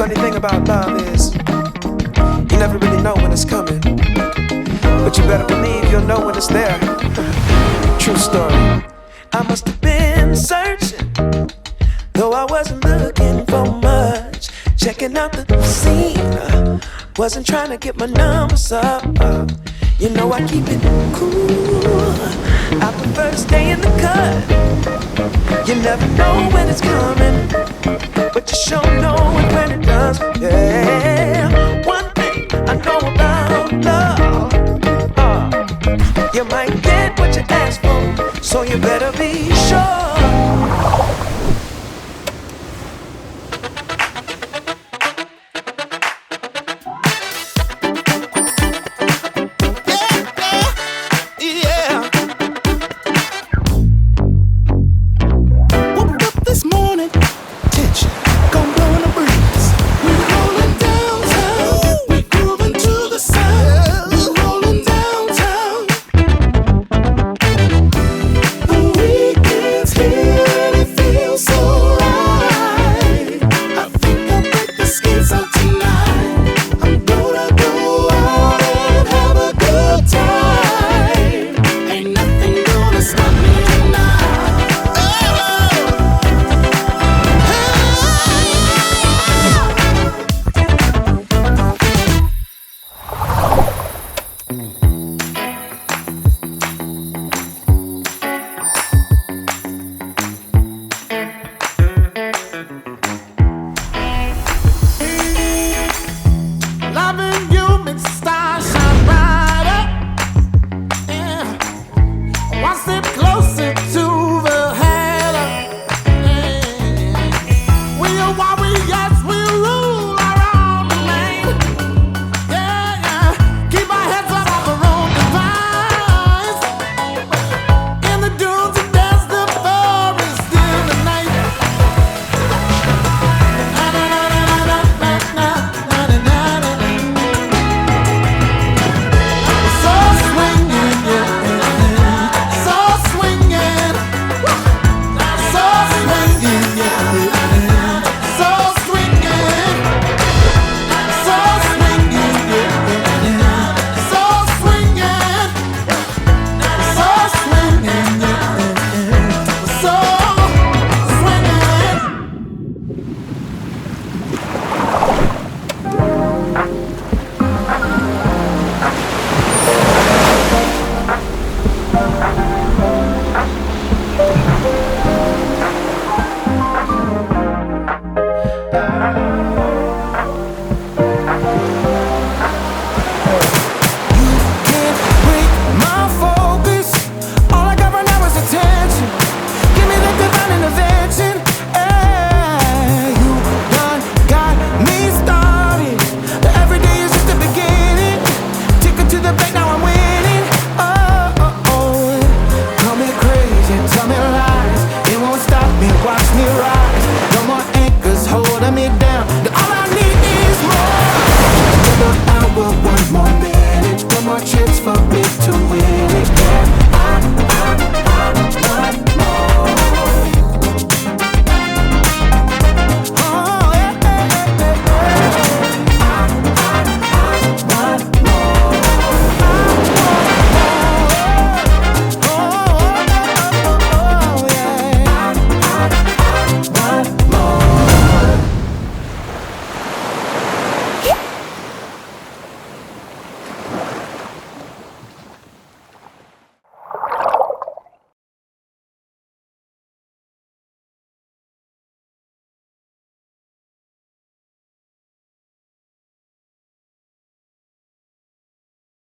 about love is you never really know when it's coming. But you better believe you'll know when it's there. True story. I must have been searching, though I wasn't looking for much. Checking out the scene, wasn't trying to get my numbers up. You know I keep it cool. I prefer to stay in the cut. You never know when it's coming, get what you ask for, so you better be sure. The